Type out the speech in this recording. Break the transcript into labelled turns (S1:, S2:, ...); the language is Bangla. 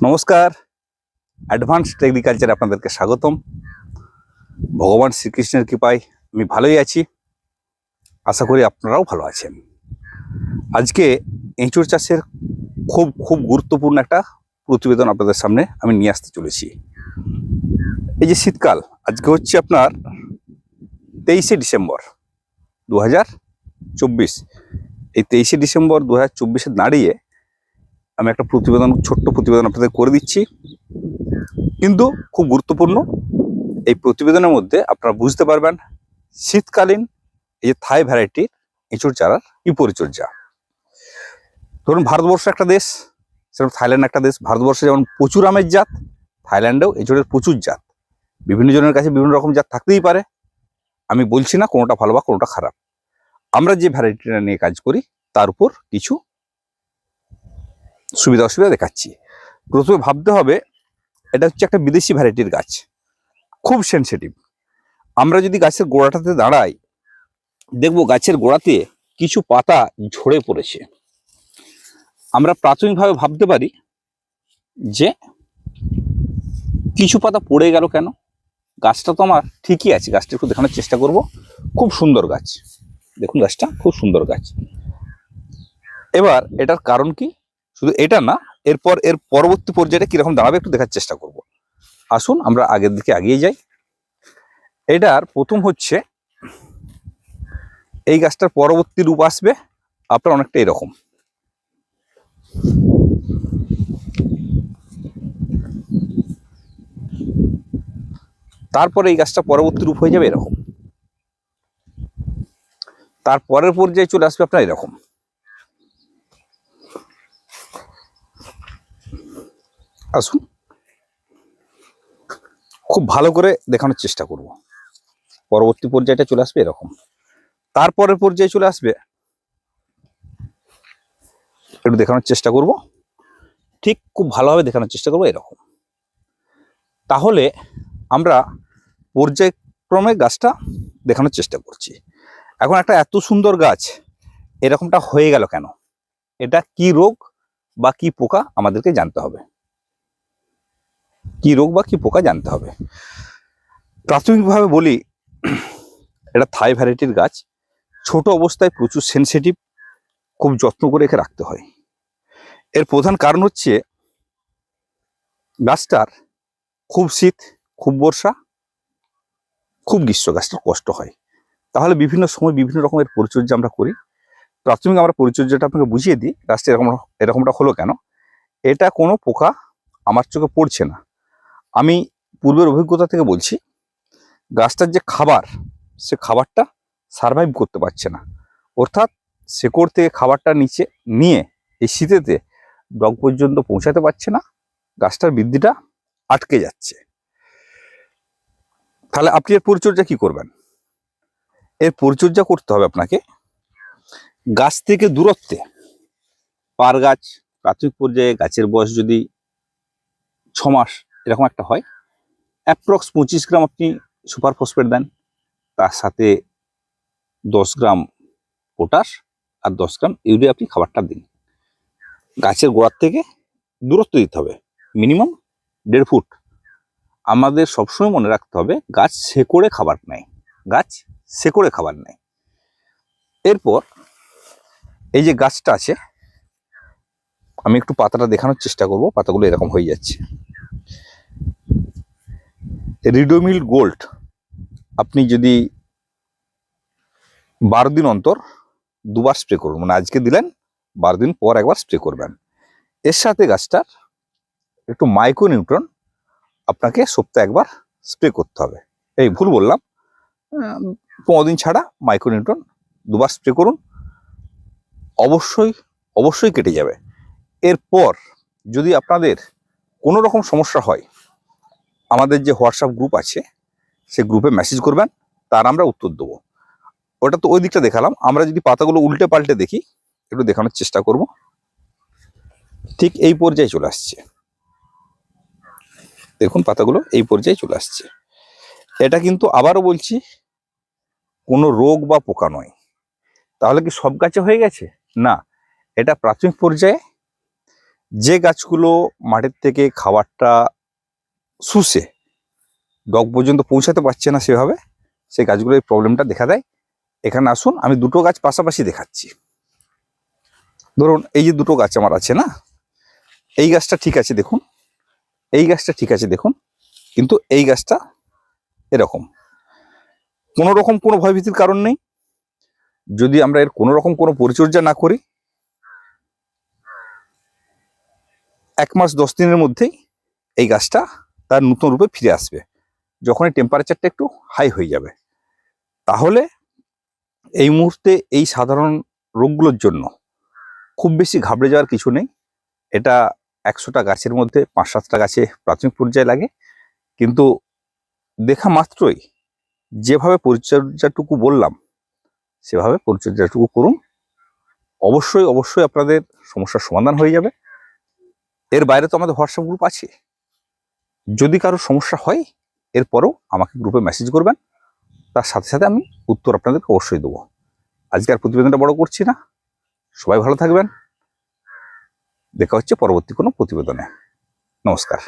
S1: নমস্কার। অ্যাডভান্স এগ্রিকালচারে আপনাদেরকে স্বাগতম। ভগবান শ্রীকৃষ্ণের কৃপায় আমি ভালোই আছি। আশা করি আপনারাও ভালো আছেন। আজকে এঁচুড় চাষের খুব খুব গুরুত্বপূর্ণ একটা প্রতিবেদন আপনাদের সামনে আমি নিয়ে আসতে চলেছি। এই যে শীতকাল, আজকে হচ্ছে আপনার তেইশে ডিসেম্বর দু হাজার চব্বিশ। এই তেইশে ডিসেম্বর দু হাজার দাঁড়িয়ে আমি একটা প্রতিবেদন, ছোট্ট প্রতিবেদন আপনাদের করে দিচ্ছি। কিন্তু খুব গুরুত্বপূর্ণ, এই প্রতিবেদনের মধ্যে আপনারা বুঝতে পারবেন, শীতকালীন এই যে থাই ভ্যারাইটির এঁচুড় চারার কি পরিচর্যা ধরুন ভারতবর্ষ একটা দেশ, সেরকম থাইল্যান্ড একটা দেশ, ভারতবর্ষে যেমন প্রচুর আমের জাত, থাইল্যান্ডেও এঁচুড়ের প্রচুর জাত। বিভিন্ন জনের কাছে বিভিন্ন রকম জাত থাকতেই পারে। আমি বলছি না কোনোটা ভালো বা কোনোটা খারাপ। আমরা যে ভ্যারাইটিটা নিয়ে কাজ করি, তার উপর কিছু সুবিধা অসুবিধা দেখাচ্ছি। প্রথমে ভাবতে হবে, এটা হচ্ছে একটা বিদেশি ভ্যারাইটির গাছ। খুব সেনসিটিভ আমরা যদি গাছের গোড়াটাতে দাঁড়াই, দেখব গাছের গোড়াতে কিছু পাতা ঝরে পড়েছে। আমরা প্রাথমিকভাবে ভাবতে পারি যে, কিছু পাতা পড়ে গেল কেন? গাছটা তো আমার ঠিকই আছে গাছটা একটু দেখানোর চেষ্টা করব। খুব সুন্দর গাছ। দেখুন গাছটা, খুব সুন্দর গাছ। এবার এটার কারণ কি? শুধু এটা না, এরপর এর পরবর্তী পর্যায়ে কীরকম দাঁড়াবে একটু দেখার চেষ্টা করব। আসুন, আমরা আগের দিকে এগিয়ে যাই। এটার প্রথম হচ্ছে, এই গাছটার পরবর্তী রূপ আসবে, আপনার অনেকটা এরকম। তারপরে এই গাছটা পরবর্তী রূপ হয়ে যাবে এরকম। তার পরের পর্যায়ে চলে আসবে আপনার এরকম। আসুন। খুব ভালো করে দেখানোর চেষ্টা করব। পরবর্তী পর্যায়টা চলে আসবে এরকম। তারপরের পর্যায়ে চলে আসবে। একটু দেখানোর চেষ্টা করব। ঠিক খুব ভালোভাবে দেখানোর চেষ্টা করব এরকম। তাহলে আমরা পর্যায়ক্রমে গাছটা দেখানোর চেষ্টা করছি। এখন একটা এত সুন্দর গাছ, এরকমটা হয়ে গেল কেন? এটা কি রোগ বা কি পোকা আমাদেরকে জানতে হবে। কি রোগ বা কি পোকা জানতে হবে। প্রাথমিকভাবে বলি, এটা থাই ভ্যারাইটির গাছ। ছোট অবস্থায় প্রচুর সেনসিটিভ খুব যত্ন করে একে রাখতে হয়। এর প্রধান কারণ হচ্ছে, গাছটার খুব শীত, খুব বর্ষা, খুব গ্রীষ্ম গাছটার কষ্ট হয়। তাহলে বিভিন্ন সময় বিভিন্ন রকমের পরিচর্যা আমরা করি। প্রাথমিক আমরা পরিচর্যাটা আপনাকে বুঝিয়ে দিই, গাছটা এরকম, এরকমটা হলো কেন? এটা কোনো পোকা আমার চোখে পড়ছে না। আমি পূর্বের অভিজ্ঞতা থেকে বলছি, গাছটার যে খাবার, সে খাবারটা সারভাইভ করতে পারছে না। অর্থাৎ শেকড় থেকে খাবারটা নিচে নিয়ে এই শীতেতে ডগ পর্যন্ত পৌঁছাতে পারছে না, গাছটার বৃদ্ধিটা আটকে যাচ্ছে। তাহলে আপনি এর পরিচর্যা কি করবেন? এর পরিচর্যা করতে হবে আপনাকে গাছ থেকে দূরত্বে। পার গাছ প্রাথমিক পর্যায়ে গাছের বয়স যদি ছ মাস এরকম একটা হয়। অ্যাপ্রক্স পঁচিশ গ্রাম আপনি সুপার ফসফেট দেন, তার সাথে দশ গ্রাম পটাশ আর দশ গ্রাম ইউরিয়া আপনি খাবারটা দিন। গাছের গোড়ার থেকে দূরত্ব দিতে হবে মিনিমাম দেড় ফুট। আমাদের সবসময় মনে রাখতে হবে, গাছ শেকড়ে খাবার নেয়, গাছ শেকড়ে খাবার নেয়। এরপর এই যে গাছটা আছে, আমি একটু পাতাটা দেখানোর চেষ্টা করব, পাতাগুলো এরকম হয়ে যাচ্ছে। রিডোমিল গোল্ড আপনি যদি বারো দিন অন্তর দুবার স্প্রে করুন মানে আজকে দিলেন, বারো দিন পর একবার স্প্রে করবেন। এর সাথে গাছটার একটু মাইক্রো নিউট্রন আপনাকে সপ্তাহে একবার স্প্রে করতে হবে। এই ভুল বললাম পনেরো দিন ছাড়া মাইক্রো নিউট্রন দুবার স্প্রে করুন, অবশ্যই অবশ্যই কেটে যাবে। এরপর যদি আপনাদের কোনো রকম সমস্যা হয় আমাদের যে হোয়াটসঅ্যাপ গ্রুপ আছে সেই গ্রুপে মেসেজ করবেন, তার আমরা উত্তর দেবো। ওটা তো ওই দিকটা দেখালাম। আমরা যদি পাতাগুলো উল্টে পাল্টে দেখি, একটু দেখানোর চেষ্টা করব। ঠিক এই পর্যায়ে চলে আসছে। দেখুন পাতাগুলো এই পর্যায়ে চলে আসছে। এটা কিন্তু আবারও বলছি, কোনো রোগ বা পোকা নয়। তাহলে কি সব গাছে হয়ে গেছে? না, এটা প্রাথমিক পর্যায়ে। যে গাছগুলো মাটির থেকে খাবারটা শুষে। ডগ পর্যন্ত পৌঁছাতে পারছে না সেভাবে। সেই গাছগুলো এই প্রবলেমটা দেখা দেয়। এখানে আসুন, আমি দুটো গাছ পাশাপাশি দেখাচ্ছি। ধরুন, এই যে দুটো গাছ আমার আছে না? এই গাছটা ঠিক আছে দেখুন। এই গাছটা ঠিক আছে দেখুন। কিন্তু এই গাছটা এরকম। কোনো রকম কোনো ভয়ভীতির কারণ নেই। যদি আমরা এর কোনো রকম কোনো পরিচর্যা না করি, এক মাস দশ দিনের মধ্যেই এই গাছটা তার নতুন রূপে ফিরে আসবে। যখন এই টেম্পারেচারটা একটু হাই হয়ে যাবে। তাহলে এই মুহূর্তে এই সাধারণ রোগগুলোর জন্য খুব বেশি ঘাবড়ে যাওয়ার কিছু নেই। এটা একশোটা গাছের মধ্যে পাঁচ সাতটা গাছে প্রাথমিক পর্যায়ে লাগে। কিন্তু দেখা মাত্রই যেভাবে পরিচর্যাটুকু বললাম, সেভাবে পরিচর্যাটুকু করুন। অবশ্যই অবশ্যই আপনাদের সমস্যার সমাধান হয়ে যাবে। এর বাইরে তো আমাদের হোয়াটসঅ্যাপ গ্রুপ আছে। যদি কারও সমস্যা হয়, এরপরেও আমাকে গ্রুপে মেসেজ করবেন। তার সাথে সাথে আমি উত্তর আপনাদেরকে অবশ্যই দেবো। আজকে আর প্রতিবেদনটা বড় করছি না। সবাই ভালো থাকবেন। দেখা হচ্ছে পরবর্তী কোনো প্রতিবেদনে। নমস্কার।